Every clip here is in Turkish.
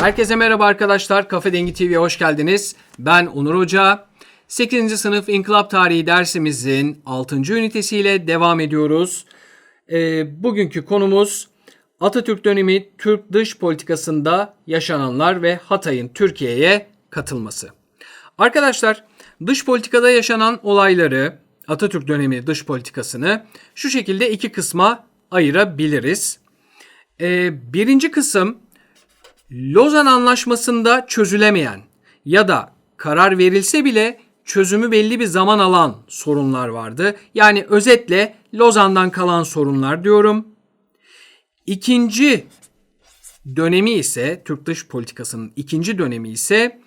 Herkese merhaba arkadaşlar. Kafe Dengi TV'ye hoş geldiniz. Ben Onur Hoca. 8. sınıf İnkılap Tarihi dersimizin 6. ünitesiyle devam ediyoruz. Ee, bugünkü konumuz Atatürk dönemi Türk dış politikasında yaşananlar ve Hatay'ın Türkiye'ye katılması. Arkadaşlar dış politikada yaşanan olayları Atatürk dönemi dış politikasını şu şekilde iki kısma ayırabiliriz. Ee, birinci kısım Lozan Anlaşması'nda çözülemeyen ya da karar verilse bile çözümü belli bir zaman alan sorunlar vardı. Yani özetle Lozan'dan kalan sorunlar diyorum. İkinci dönemi ise Türk dış politikasının ikinci dönemi ise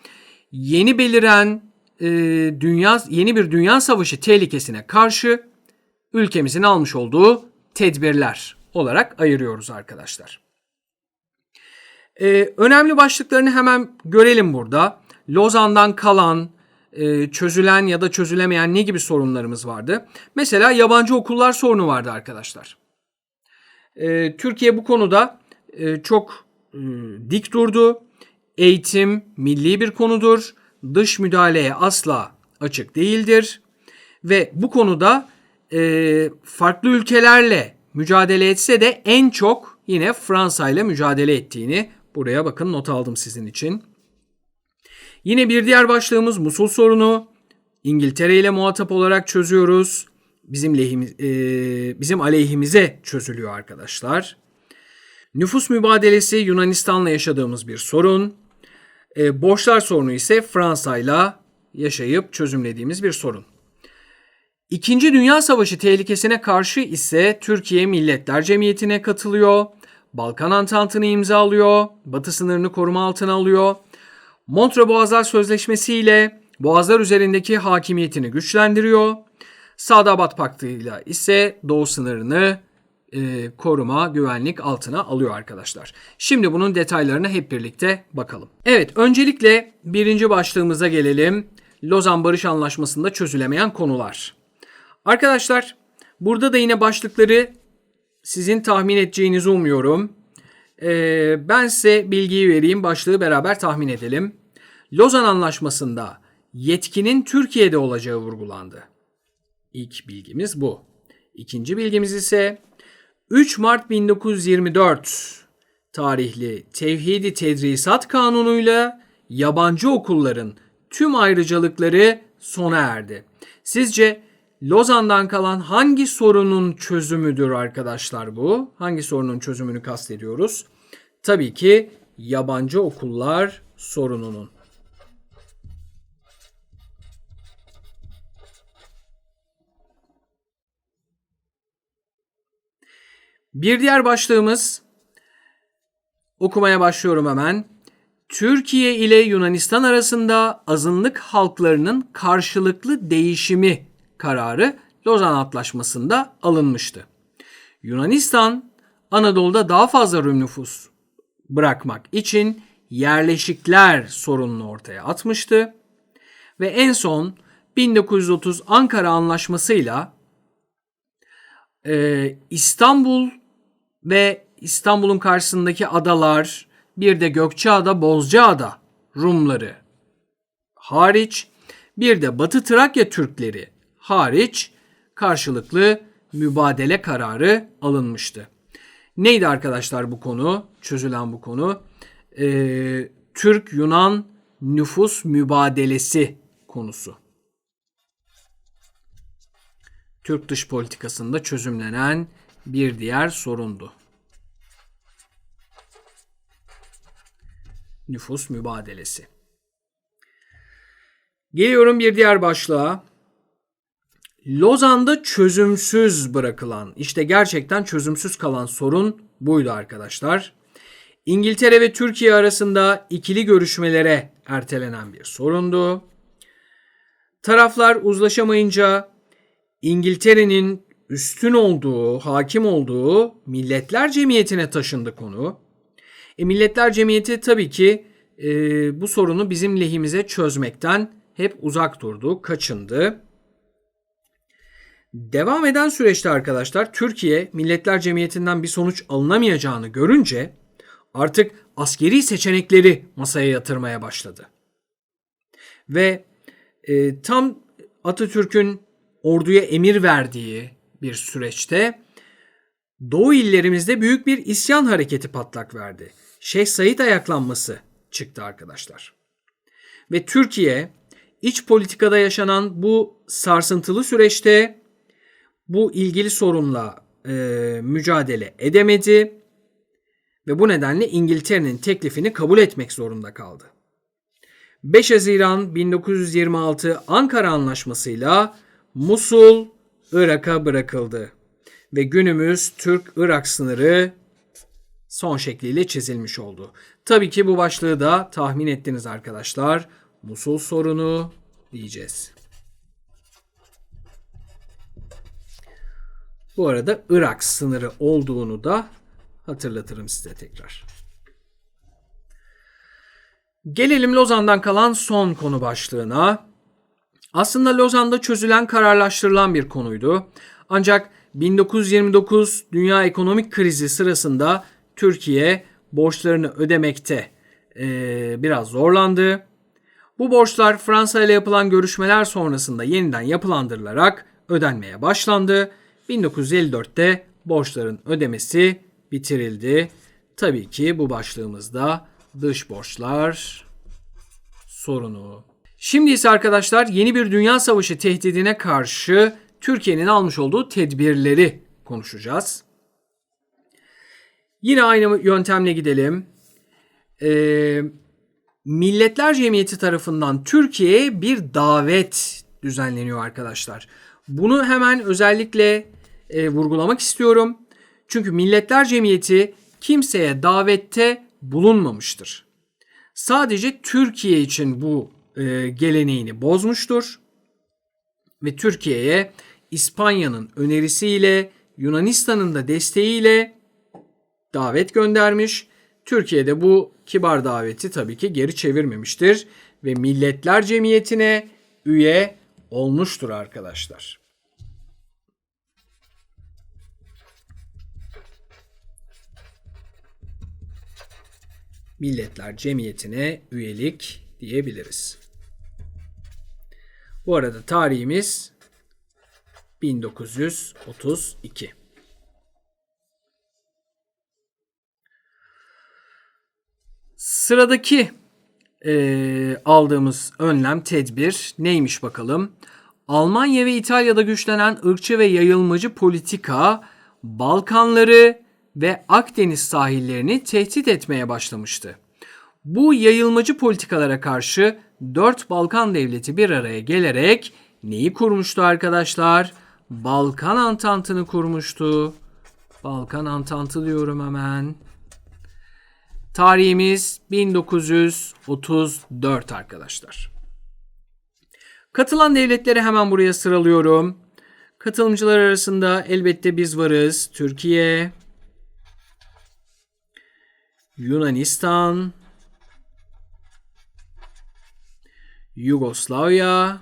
yeni beliren e, dünya yeni bir dünya savaşı tehlikesine karşı ülkemizin almış olduğu tedbirler olarak ayırıyoruz arkadaşlar. Ee, önemli başlıklarını hemen görelim burada. Lozan'dan kalan, e, çözülen ya da çözülemeyen ne gibi sorunlarımız vardı? Mesela yabancı okullar sorunu vardı arkadaşlar. Ee, Türkiye bu konuda e, çok e, dik durdu. Eğitim milli bir konudur. Dış müdahaleye asla açık değildir. Ve bu konuda e, farklı ülkelerle mücadele etse de en çok yine Fransa ile mücadele ettiğini buraya bakın not aldım sizin için. Yine bir diğer başlığımız Musul sorunu. İngiltere ile muhatap olarak çözüyoruz. Bizim lehimiz, e, bizim aleyhimize çözülüyor arkadaşlar. Nüfus mübadelesi Yunanistan'la yaşadığımız bir sorun. E, borçlar sorunu ise Fransa ile yaşayıp çözümlediğimiz bir sorun. İkinci Dünya Savaşı tehlikesine karşı ise Türkiye Milletler Cemiyeti'ne katılıyor. Balkan Antantı'nı imzalıyor. Batı sınırını koruma altına alıyor. Montre Boğazlar Sözleşmesi ile Boğazlar üzerindeki hakimiyetini güçlendiriyor. Sadabat Paktı ile ise doğu sınırını e, koruma, güvenlik altına alıyor arkadaşlar. Şimdi bunun detaylarına hep birlikte bakalım. Evet, öncelikle birinci başlığımıza gelelim. Lozan Barış Anlaşması'nda çözülemeyen konular. Arkadaşlar, burada da yine başlıkları sizin tahmin edeceğinizi umuyorum. Ee, ben size bilgiyi vereyim, başlığı beraber tahmin edelim. Lozan Anlaşması'nda yetkinin Türkiye'de olacağı vurgulandı. İlk bilgimiz bu. İkinci bilgimiz ise 3 Mart 1924 tarihli Tevhidi Tedrisat Kanunu'yla yabancı okulların tüm ayrıcalıkları sona erdi. Sizce Lozan'dan kalan hangi sorunun çözümüdür arkadaşlar bu? Hangi sorunun çözümünü kastediyoruz? Tabii ki yabancı okullar sorununun. Bir diğer başlığımız okumaya başlıyorum hemen. Türkiye ile Yunanistan arasında azınlık halklarının karşılıklı değişimi kararı Lozan Antlaşması'nda alınmıştı. Yunanistan Anadolu'da daha fazla Rum nüfus bırakmak için yerleşikler sorununu ortaya atmıştı ve en son 1930 Ankara Anlaşması'yla e, İstanbul ve İstanbul'un karşısındaki adalar bir de Gökçeada, Bozcaada Rumları hariç bir de Batı Trakya Türkleri hariç karşılıklı mübadele kararı alınmıştı. Neydi arkadaşlar bu konu? Çözülen bu konu. Ee, Türk-Yunan nüfus mübadelesi konusu. Türk dış politikasında çözümlenen bir diğer sorundu. Nüfus mübadelesi. Geliyorum bir diğer başlığa. Lozan'da çözümsüz bırakılan, işte gerçekten çözümsüz kalan sorun buydu arkadaşlar. İngiltere ve Türkiye arasında ikili görüşmelere ertelenen bir sorundu. Taraflar uzlaşamayınca İngiltere'nin üstün olduğu, hakim olduğu Milletler Cemiyeti'ne taşındı konu. E, Milletler Cemiyeti tabii ki e, bu sorunu bizim lehimize çözmekten hep uzak durdu, kaçındı. Devam eden süreçte arkadaşlar Türkiye Milletler Cemiyeti'nden bir sonuç alınamayacağını görünce artık askeri seçenekleri masaya yatırmaya başladı. Ve e, tam Atatürk'ün orduya emir verdiği bir süreçte Doğu illerimizde büyük bir isyan hareketi patlak verdi. Şeyh Said ayaklanması çıktı arkadaşlar. Ve Türkiye iç politikada yaşanan bu sarsıntılı süreçte bu ilgili sorunla e, mücadele edemedi ve bu nedenle İngiltere'nin teklifini kabul etmek zorunda kaldı. 5 Haziran 1926 Ankara Anlaşması'yla Musul Irak'a bırakıldı ve günümüz Türk-Irak sınırı son şekliyle çizilmiş oldu. Tabii ki bu başlığı da tahmin ettiniz arkadaşlar. Musul sorunu diyeceğiz. Bu arada Irak sınırı olduğunu da hatırlatırım size tekrar. Gelelim Lozan'dan kalan son konu başlığına. Aslında Lozan'da çözülen, kararlaştırılan bir konuydu. Ancak 1929 dünya ekonomik krizi sırasında Türkiye borçlarını ödemekte e, biraz zorlandı. Bu borçlar Fransa ile yapılan görüşmeler sonrasında yeniden yapılandırılarak ödenmeye başlandı. 1954'te borçların ödemesi bitirildi. Tabii ki bu başlığımızda dış borçlar sorunu. Şimdi ise arkadaşlar yeni bir dünya savaşı tehdidine karşı Türkiye'nin almış olduğu tedbirleri konuşacağız. Yine aynı yöntemle gidelim. Ee, Milletler Cemiyeti tarafından Türkiye'ye bir davet düzenleniyor arkadaşlar. Bunu hemen özellikle e, vurgulamak istiyorum. Çünkü Milletler Cemiyeti kimseye davette bulunmamıştır. Sadece Türkiye için bu e, geleneğini bozmuştur ve Türkiye'ye İspanya'nın önerisiyle Yunanistan'ın da desteğiyle davet göndermiş. Türkiye'de bu kibar daveti tabii ki geri çevirmemiştir ve Milletler Cemiyeti'ne üye olmuştur arkadaşlar. Milletler Cemiyeti'ne üyelik diyebiliriz. Bu arada tarihimiz 1932. Sıradaki e, aldığımız önlem, tedbir neymiş bakalım? Almanya ve İtalya'da güçlenen ırkçı ve yayılmacı politika Balkanları ve Akdeniz sahillerini tehdit etmeye başlamıştı. Bu yayılmacı politikalara karşı dört Balkan devleti bir araya gelerek neyi kurmuştu arkadaşlar? Balkan Antantı'nı kurmuştu. Balkan Antantı diyorum hemen. Tarihimiz 1934 arkadaşlar. Katılan devletleri hemen buraya sıralıyorum. Katılımcılar arasında elbette biz varız. Türkiye, Yunanistan, Yugoslavya,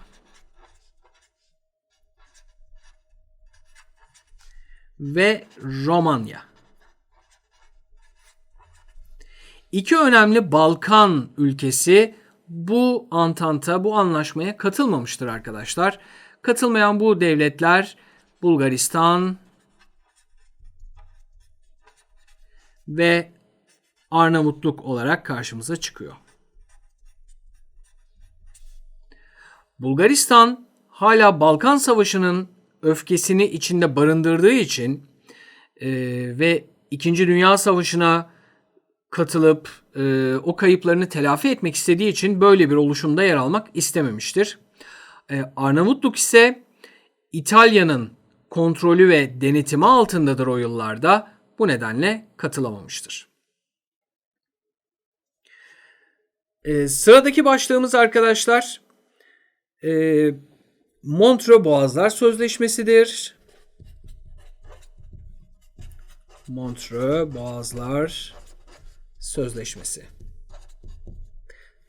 ve Romanya. İki önemli Balkan ülkesi bu antanta, bu anlaşmaya katılmamıştır arkadaşlar. Katılmayan bu devletler Bulgaristan ve Arnavutluk olarak karşımıza çıkıyor. Bulgaristan hala Balkan Savaşı'nın öfkesini içinde barındırdığı için e, ve İkinci Dünya Savaşı'na katılıp e, o kayıplarını telafi etmek istediği için böyle bir oluşumda yer almak istememiştir. E, Arnavutluk ise İtalya'nın kontrolü ve denetimi altındadır o yıllarda. Bu nedenle katılamamıştır. E, sıradaki başlığımız arkadaşlar e, Montreux Boğazlar Sözleşmesi'dir. Montreux Boğazlar Sözleşmesi.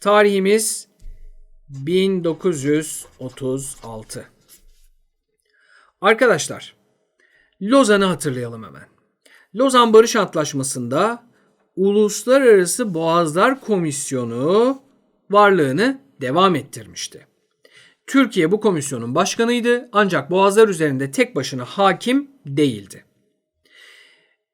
Tarihimiz 1936. Arkadaşlar, Lozan'ı hatırlayalım hemen. Lozan Barış Antlaşması'nda Uluslararası Boğazlar Komisyonu varlığını devam ettirmişti. Türkiye bu komisyonun başkanıydı ancak boğazlar üzerinde tek başına hakim değildi.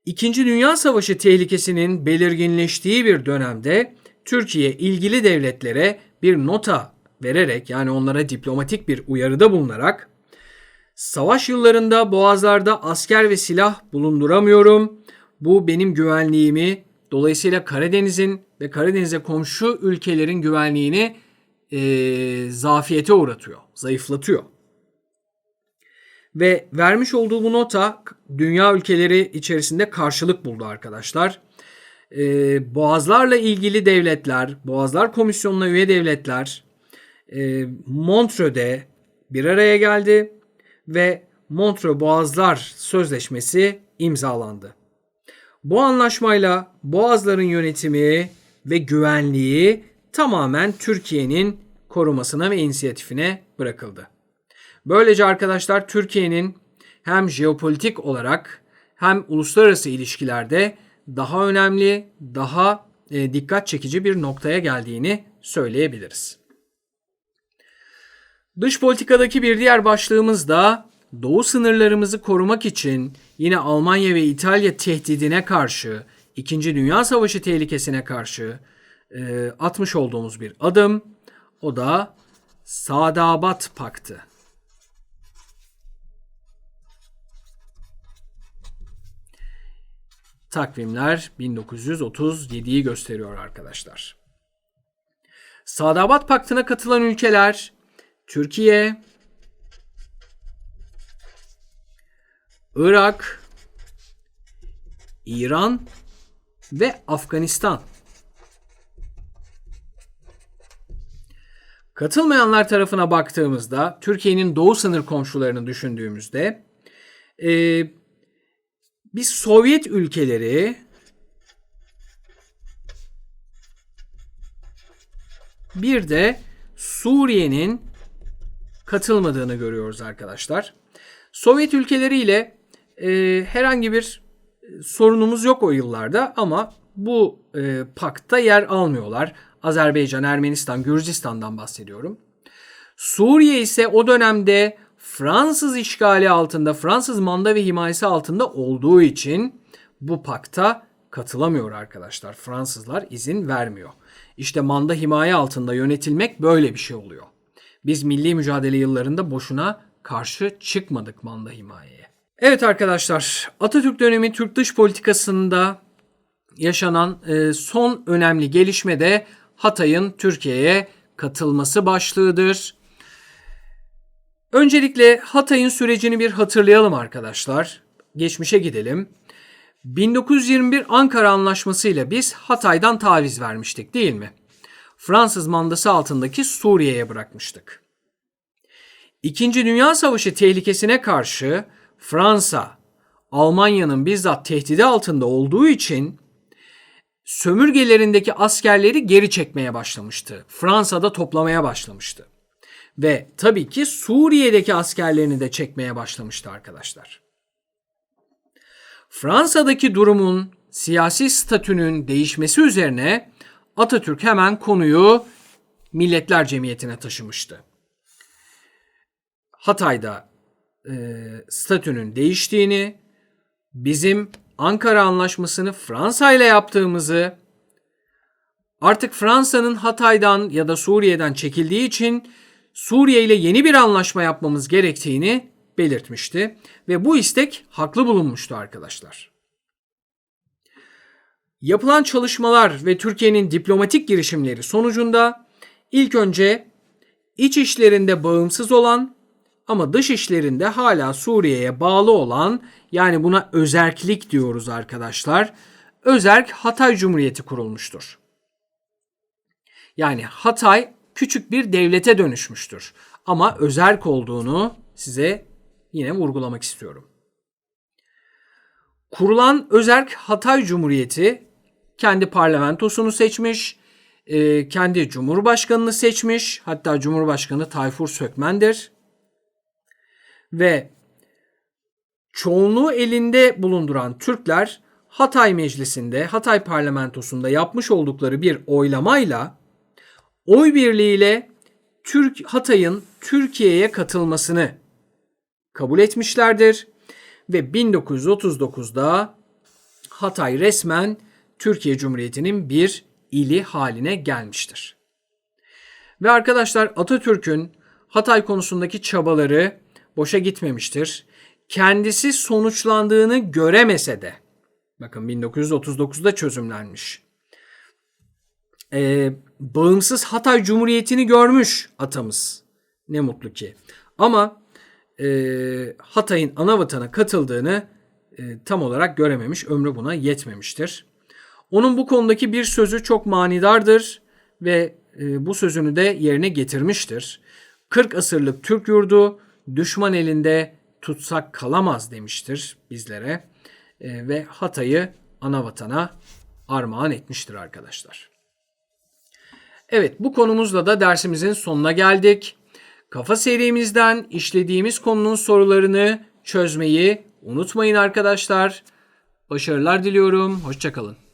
İkinci Dünya Savaşı tehlikesinin belirginleştiği bir dönemde Türkiye ilgili devletlere bir nota vererek yani onlara diplomatik bir uyarıda bulunarak savaş yıllarında boğazlarda asker ve silah bulunduramıyorum. Bu benim güvenliğimi dolayısıyla Karadeniz'in ve Karadeniz'e komşu ülkelerin güvenliğini e, zafiyete uğratıyor, zayıflatıyor. Ve vermiş olduğu bu nota dünya ülkeleri içerisinde karşılık buldu arkadaşlar. Ee, boğazlarla ilgili devletler, Boğazlar Komisyonu'na üye devletler e, Montreux'de bir araya geldi ve Montreux Boğazlar Sözleşmesi imzalandı. Bu anlaşmayla boğazların yönetimi ve güvenliği tamamen Türkiye'nin korumasına ve inisiyatifine bırakıldı. Böylece arkadaşlar Türkiye'nin hem jeopolitik olarak hem uluslararası ilişkilerde daha önemli, daha e, dikkat çekici bir noktaya geldiğini söyleyebiliriz. Dış politikadaki bir diğer başlığımız da doğu sınırlarımızı korumak için yine Almanya ve İtalya tehdidine karşı, İkinci Dünya Savaşı tehlikesine karşı e, atmış olduğumuz bir adım. O da Sadabat Paktı. Takvimler 1937'yi gösteriyor arkadaşlar. Sadabat Paktı'na katılan ülkeler Türkiye, Irak, İran ve Afganistan. Katılmayanlar tarafına baktığımızda Türkiye'nin doğu sınır komşularını düşündüğümüzde e, biz Sovyet ülkeleri bir de Suriye'nin katılmadığını görüyoruz arkadaşlar. Sovyet ülkeleriyle e, herhangi bir sorunumuz yok o yıllarda ama bu e, pakta yer almıyorlar. Azerbaycan, Ermenistan, Gürcistan'dan bahsediyorum. Suriye ise o dönemde Fransız işgali altında, Fransız manda ve himayesi altında olduğu için bu pakta katılamıyor arkadaşlar. Fransızlar izin vermiyor. İşte manda himaye altında yönetilmek böyle bir şey oluyor. Biz milli mücadele yıllarında boşuna karşı çıkmadık manda himayeye. Evet arkadaşlar Atatürk dönemi Türk dış politikasında yaşanan e, son önemli gelişme de Hatay'ın Türkiye'ye katılması başlığıdır. Öncelikle Hatay'ın sürecini bir hatırlayalım arkadaşlar. Geçmişe gidelim. 1921 Ankara Anlaşması ile biz Hatay'dan taviz vermiştik değil mi? Fransız mandası altındaki Suriye'ye bırakmıştık. İkinci Dünya Savaşı tehlikesine karşı Fransa, Almanya'nın bizzat tehdidi altında olduğu için sömürgelerindeki askerleri geri çekmeye başlamıştı. Fransa'da toplamaya başlamıştı. Ve tabii ki Suriye'deki askerlerini de çekmeye başlamıştı arkadaşlar. Fransa'daki durumun siyasi statünün değişmesi üzerine Atatürk hemen konuyu Milletler Cemiyeti'ne taşımıştı. Hatay'da e, statünün değiştiğini, bizim Ankara Anlaşması'nı Fransa ile yaptığımızı, artık Fransa'nın Hatay'dan ya da Suriye'den çekildiği için Suriye ile yeni bir anlaşma yapmamız gerektiğini belirtmişti ve bu istek haklı bulunmuştu arkadaşlar. Yapılan çalışmalar ve Türkiye'nin diplomatik girişimleri sonucunda ilk önce iç işlerinde bağımsız olan ama dış işlerinde hala Suriye'ye bağlı olan yani buna özerklik diyoruz arkadaşlar. Özerk Hatay Cumhuriyeti kurulmuştur. Yani Hatay küçük bir devlete dönüşmüştür. Ama özerk olduğunu size yine vurgulamak istiyorum. Kurulan özerk Hatay Cumhuriyeti kendi parlamentosunu seçmiş, e, kendi cumhurbaşkanını seçmiş. Hatta cumhurbaşkanı Tayfur Sökmen'dir. Ve çoğunluğu elinde bulunduran Türkler Hatay Meclisi'nde, Hatay Parlamentosu'nda yapmış oldukları bir oylamayla oy birliğiyle Türk Hatay'ın Türkiye'ye katılmasını kabul etmişlerdir ve 1939'da Hatay resmen Türkiye Cumhuriyeti'nin bir ili haline gelmiştir. Ve arkadaşlar Atatürk'ün Hatay konusundaki çabaları boşa gitmemiştir. Kendisi sonuçlandığını göremese de bakın 1939'da çözümlenmiş. Ee, bağımsız Hatay Cumhuriyeti'ni görmüş atamız. Ne mutlu ki. Ama e, Hatay'ın ana vatana katıldığını e, tam olarak görememiş. Ömrü buna yetmemiştir. Onun bu konudaki bir sözü çok manidardır ve e, bu sözünü de yerine getirmiştir. 40 asırlık Türk yurdu düşman elinde tutsak kalamaz demiştir bizlere E, ve Hatay'ı ana vatana armağan etmiştir arkadaşlar. Evet bu konumuzla da dersimizin sonuna geldik. Kafa serimizden işlediğimiz konunun sorularını çözmeyi unutmayın arkadaşlar. Başarılar diliyorum. Hoşçakalın.